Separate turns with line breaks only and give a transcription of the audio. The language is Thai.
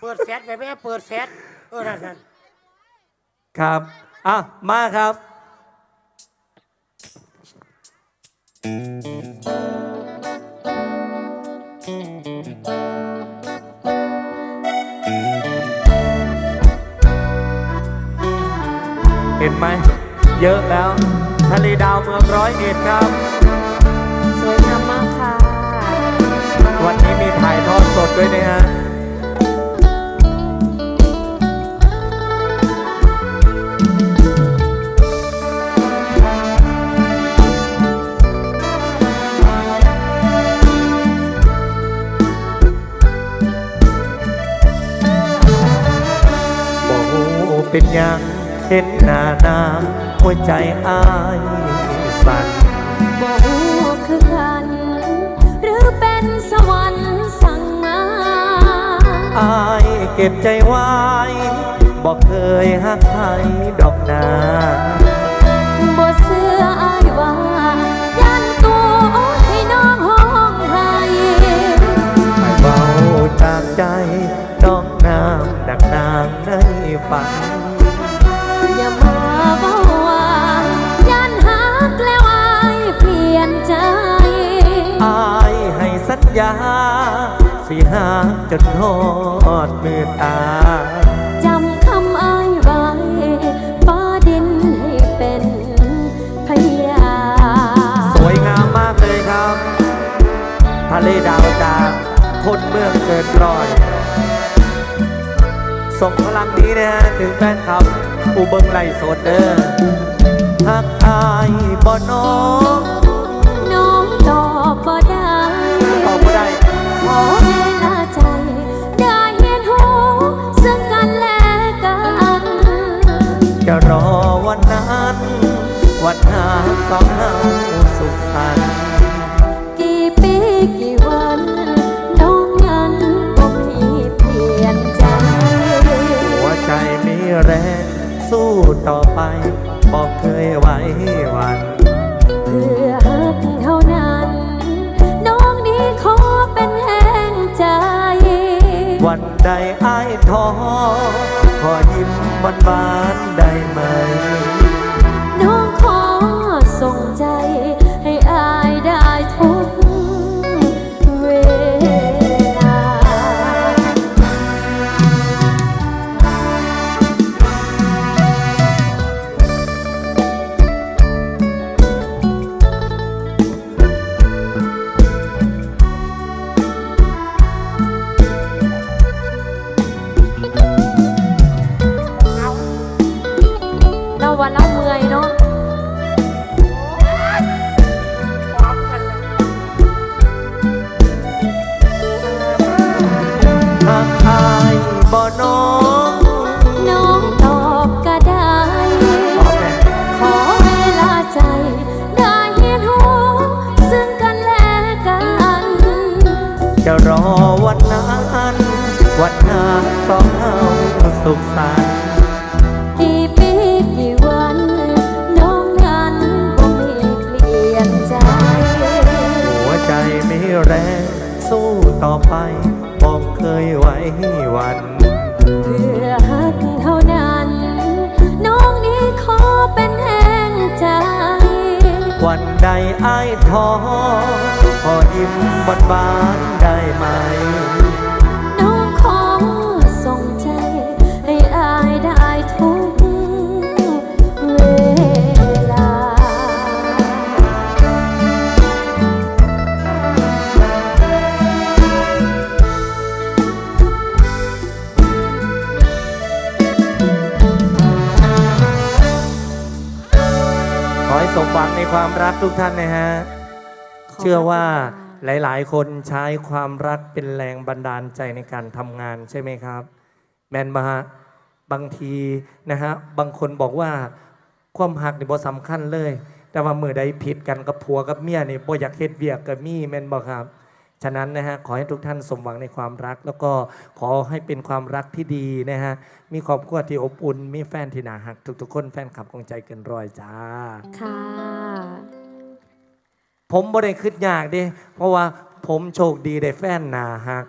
เปิดแฟชไปแม่เปิดแฟชเออนั่นนั่น
ครับอะมาครับ เห็นไหม เยอะแล้ว ทะเลดาวเมืองร้อยเอ็ดครับ
สวยงามมากค่ะ
วันนี้มีถ่ายทอดสดด้วย เป็นหยังเห็นหน้านางหัวใจอายสั่น
บ่ฮู้คือกัน หรือเป็นสวรรค์สั่งมา
อายเก็บใจไว้บอกเคยหักใครดอกนา
น้อง
น้ำดักนางในฝัน
อย่ามาเว้าว่ายันหักแล้วอายเปลี่ยนใจ
อายให้สัญญา สิหาจนทอดมือตา
จำคำอายไว้ฟ้าดินให้เป็นพยาน
สวยงามมากเลยครับ ทะเลดาวจากคนเมืองเกินร้อย ส่งพลังนี้นะฮะถึงแฟนคลับอุเบิงไหลฟ์สดเด้อหักอายบ่น้อง
น้องตอบบ่ได้
ตอบบ่ได้
ขอเวลาใจ ได้เห็นหูซึ่งกันและกัน
จะรอวันนั้น วันหาสองเฮาสุขสันต์ แรงสู้ต่อไป บอกเคยไว้วัน
เพื่อหักเท่านั้น น้องนี้ขอเป็นแห่งใจ
วันใดอ้ายท้อขอยิ้มบานบานๆได้ไหม
เราวันเราเมื่อยเนาะ
พร้อมกันเลย
หักอายบ่น้อง
น้องตอบก็ได้
ขอ
เวลาใจ ได้เห็นหูซึ่งกันและกัน
จะรอวันนั้น วันหาสองเฮาสุขสันต์
ใด
อ้ายท้อพอยิ้มบานบาน
ใด
สมหวังในความรักทุกท่านนะฮะ เชื่อว่าหลาย ๆ คนใช้ความรักเป็นแรงบันดาลใจในการทำงานใช่ไหมครับ แมนมาฮะบางทีนะฮะบางคนบอกว่าความหักนี่บ่สำคัญเลย แต่ว่ามือใดผิดกันกับผัวกับเมียนี่บ่อยากเฮ็ดเวียกกับมี่แม่นบ่ครับ ฉะนั้นนะฮะขอให้ทุกท่านสมหวังในความรัก แล้วก็ขอให้เป็นความรักที่ดีนะฮะมีครอบครัวที่อบอุ่นมีแฟนที่น่าหัก ทุกๆคนแฟนคลับของใจเกินร้อยจ้า
ค่ะ
ผมบ่ได้คิดยากเด้เพราะว่าผมโชคดีได้แฟนหนาหัก